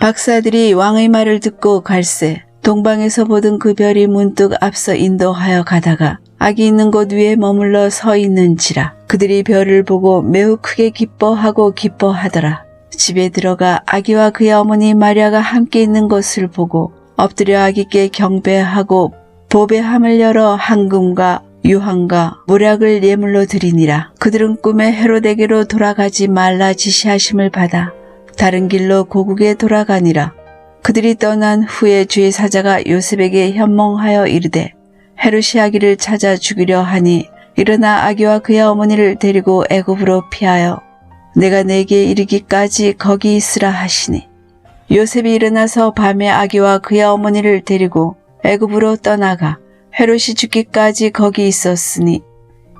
박사들이 왕의 말을 듣고 갈새 동방에서 보던 그 별이 문득 앞서 인도하여 가다가 아기 있는 곳 위에 머물러 서 있는지라 그들이 별을 보고 매우 크게 기뻐하고 기뻐하더라. 집에 들어가 아기와 그의 어머니 마리아가 함께 있는 것을 보고 엎드려 아기께 경배하고 보배함을 열어 황금과 유황과 모략을 예물로 드리니라. 그들은 꿈에 헤로데게로 돌아가지 말라 지시하심을 받아 다른 길로 고국에 돌아가니라. 그들이 떠난 후에 주의 사자가 요셉에게 현몽하여 이르되 헤롯이 아기를 찾아 죽이려 하니 일어나 아기와 그의 어머니를 데리고 애굽으로 피하여 내가 내게 이르기까지 거기 있으라 하시니 요셉이 일어나서 밤에 아기와 그의 어머니를 데리고 애굽으로 떠나가 헤롯이 죽기까지 거기 있었으니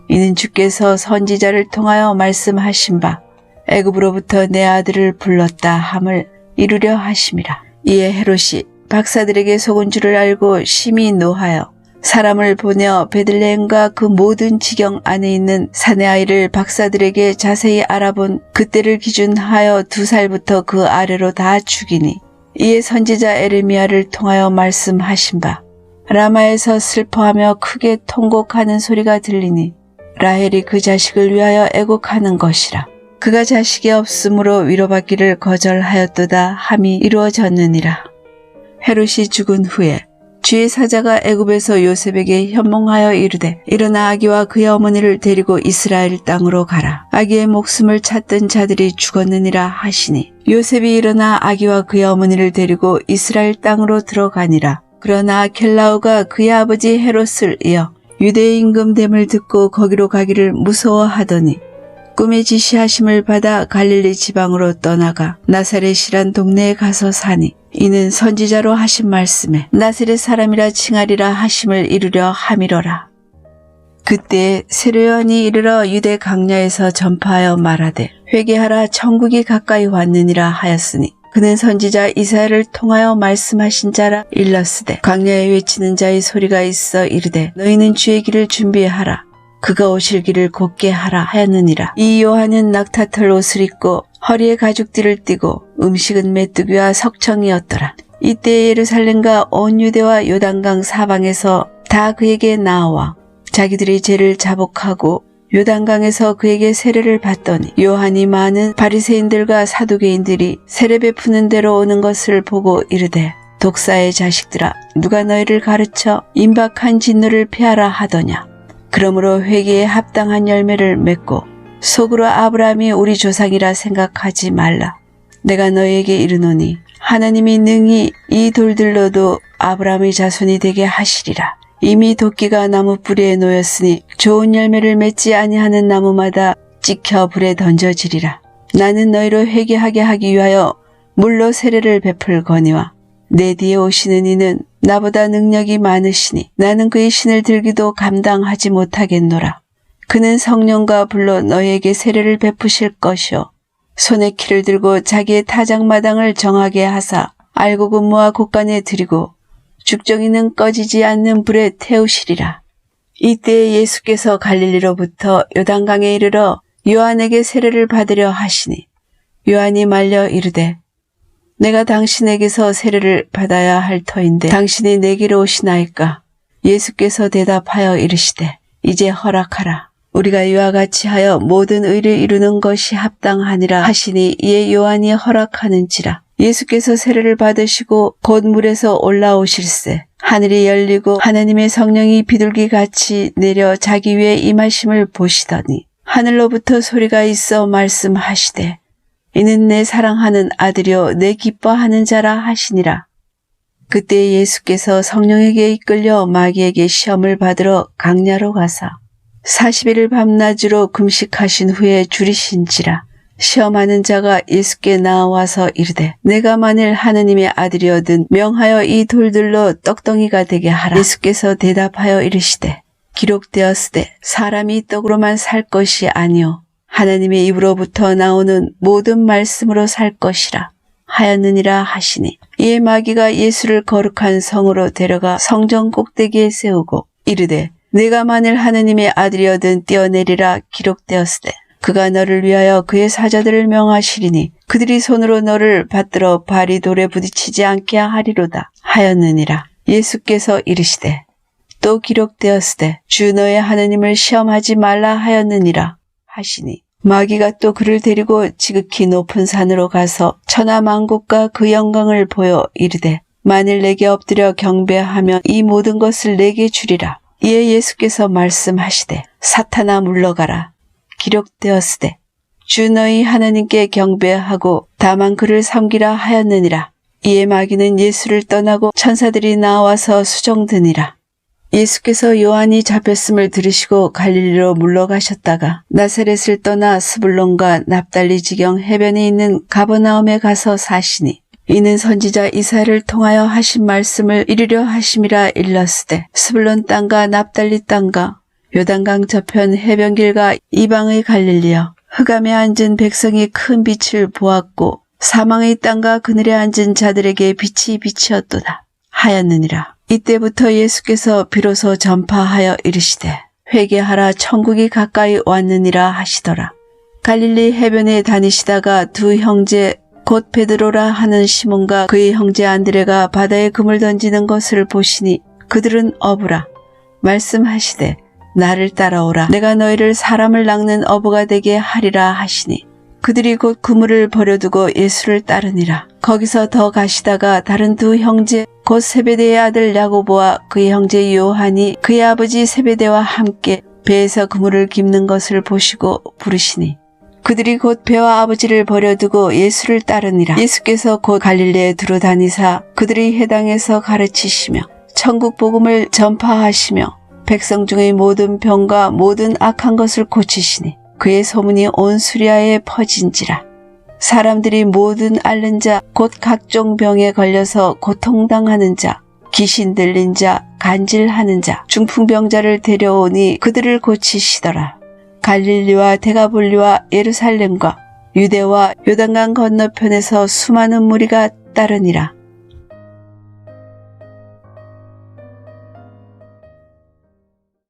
이는 주께서 선지자를 통하여 말씀하신 바 애굽으로부터 내 아들을 불렀다 함을 이루려 하심이라. 이에 헤롯이 박사들에게 속은 줄을 알고 심히 노하여 사람을 보내어 베들레헴과 그 모든 지경 안에 있는 사내 아이를 박사들에게 자세히 알아본 그때를 기준하여 두 살부터 그 아래로 다 죽이니 이에 선지자 에레미야를 통하여 말씀하신 바 라마에서 슬퍼하며 크게 통곡하는 소리가 들리니 라헬이 그 자식을 위하여 애곡하는 것이라 그가 자식이 없으므로 위로받기를 거절하였도다 함이 이루어졌느니라. 헤롯이 죽은 후에 주의 사자가 애굽에서 요셉에게 현몽하여 이르되 일어나 아기와 그의 어머니를 데리고 이스라엘 땅으로 가라. 아기의 목숨을 찾던 자들이 죽었느니라 하시니 요셉이 일어나 아기와 그의 어머니를 데리고 이스라엘 땅으로 들어가니라. 그러나 켈라우가 그의 아버지 헤롯을 이어 유대 임금됨을 듣고 거기로 가기를 무서워하더니 꿈의 지시하심을 받아 갈릴리 지방으로 떠나가 나사렛이란 동네에 가서 사니 이는 선지자로 하신 말씀에 나사렛 사람이라 칭하리라 하심을 이루려 함이로라. 그때 세례요한이 이르러 유대 강야에서 전파하여 말하되 회개하라 천국이 가까이 왔느니라 하였으니 그는 선지자 이사야를 통하여 말씀하신 자라 일렀으되 강야에 외치는 자의 소리가 있어 이르되 너희는 주의 길을 준비하라 그가 오실 길을 곧게 하라 하였느니라. 이 요한은 낙타털 옷을 입고 허리에 가죽띠를 띠고 음식은 메뚜기와 석청이었더라. 이때 예루살렘과 온 유대와 요단강 사방에서 다 그에게 나와 자기들의 죄를 자복하고 요단강에서 그에게 세례를 받더니 요한이 많은 바리새인들과 사두개인들이 세례 베푸는 대로 오는 것을 보고 이르되 독사의 자식들아 누가 너희를 가르쳐 임박한 진노를 피하라 하더냐 그러므로 회개에 합당한 열매를 맺고 속으로 아브라함이 우리 조상이라 생각하지 말라. 내가 너에게 이르노니 하나님이 능히 이 돌들로도 아브라함의 자손이 되게 하시리라. 이미 도끼가 나무 뿌리에 놓였으니 좋은 열매를 맺지 아니하는 나무마다 찍혀 불에 던져지리라. 나는 너희로 회개하게 하기 위하여 물로 세례를 베풀 거니와 내 뒤에 오시는 이는 나보다 능력이 많으시니 나는 그의 신을 들기도 감당하지 못하겠노라. 그는 성령과 불로 너에게 세례를 베푸실 것이요. 손에 키를 들고 자기의 타작마당을 정하게 하사 알고 근무와 곳간에 드리고 죽정이는 꺼지지 않는 불에 태우시리라. 이때 예수께서 갈릴리로부터 요단강에 이르러 요한에게 세례를 받으려 하시니 요한이 말려 이르되 내가 당신에게서 세례를 받아야 할 터인데 당신이 내게로 오시나이까? 예수께서 대답하여 이르시되 이제 허락하라. 우리가 이와 같이 하여 모든 의를 이루는 것이 합당하니라 하시니 이에 요한이 허락하는지라. 예수께서 세례를 받으시고 곧 물에서 올라오실세 하늘이 열리고 하나님의 성령이 비둘기 같이 내려 자기 위에 임하심을 보시더니 하늘로부터 소리가 있어 말씀하시되 이는 내 사랑하는 아들이요 내 기뻐하는 자라 하시니라. 그때 예수께서 성령에게 이끌려 마귀에게 시험을 받으러 강야로 가사 40일을 밤낮으로 금식하신 후에 줄이신지라 시험하는 자가 예수께 나와서 이르되 내가 만일 하느님의 아들이어든 명하여 이 돌들로 떡덩이가 되게 하라 예수께서 대답하여 이르시되 기록되었으되 사람이 떡으로만 살 것이 아니요 하나님의 입으로부터 나오는 모든 말씀으로 살 것이라 하였느니라 하시니 이에 마귀가 예수를 거룩한 성으로 데려가 성전 꼭대기에 세우고 이르되 내가 만일 하느님의 아들이어든 뛰어내리라 기록되었으되 그가 너를 위하여 그의 사자들을 명하시리니 그들이 손으로 너를 받들어 발이 돌에 부딪히지 않게 하리로다 하였느니라. 예수께서 이르시되 또 기록되었으되 주 너의 하느님을 시험하지 말라 하였느니라 하시니. 마귀가 또 그를 데리고 지극히 높은 산으로 가서 천하 만국과 그 영광을 보여 이르되 만일 내게 엎드려 경배하면 이 모든 것을 내게 주리라. 이에 예수께서 말씀하시되 사탄아 물러가라. 기록되었으되 주 너희 하나님께 경배하고 다만 그를 섬기라 하였느니라. 이에 마귀는 예수를 떠나고 천사들이 나와서 수정드니라 예수께서 요한이 잡혔음을 들으시고 갈릴리로 물러가셨다가 나사렛을 떠나 스불론과 납달리 지경 해변에 있는 가버나움에 가서 사시니 이는 선지자 이사를 통하여 하신 말씀을 이루려 하심이라 일렀으되 스불론 땅과 납달리 땅과 요단강 저편 해변길과 이방의 갈릴리여 흑암에 앉은 백성이 큰 빛을 보았고 사망의 땅과 그늘에 앉은 자들에게 빛이 비치었도다 하였느니라. 이때부터 예수께서 비로소 전파하여 이르시되 회개하라 천국이 가까이 왔느니라 하시더라. 갈릴리 해변에 다니시다가 두 형제 곧 베드로라 하는 시몬과 그의 형제 안드레가 바다에 금을 던지는 것을 보시니 그들은 어부라 말씀하시되 나를 따라오라 내가 너희를 사람을 낚는 어부가 되게 하리라 하시니 그들이 곧 그물을 버려두고 예수를 따르니라. 거기서 더 가시다가 다른 두 형제 곧 세베대의 아들 야고보와 그의 형제 요한이 그의 아버지 세베대와 함께 배에서 그물을 깁는 것을 보시고 부르시니 그들이 곧 배와 아버지를 버려두고 예수를 따르니라. 예수께서 곧 갈릴레에 두루 다니사 그들의 해당에서 가르치시며 천국 복음을 전파하시며 백성 중의 모든 병과 모든 악한 것을 고치시니 그의 소문이 온 수리아에 퍼진지라. 사람들이 모든 앓는 자, 곧 각종 병에 걸려서 고통당하는 자, 귀신 들린 자, 간질하는 자, 중풍병자를 데려오니 그들을 고치시더라. 갈릴리와 데가볼리와 예루살렘과 유대와 요단강 건너편에서 수많은 무리가 따르니라.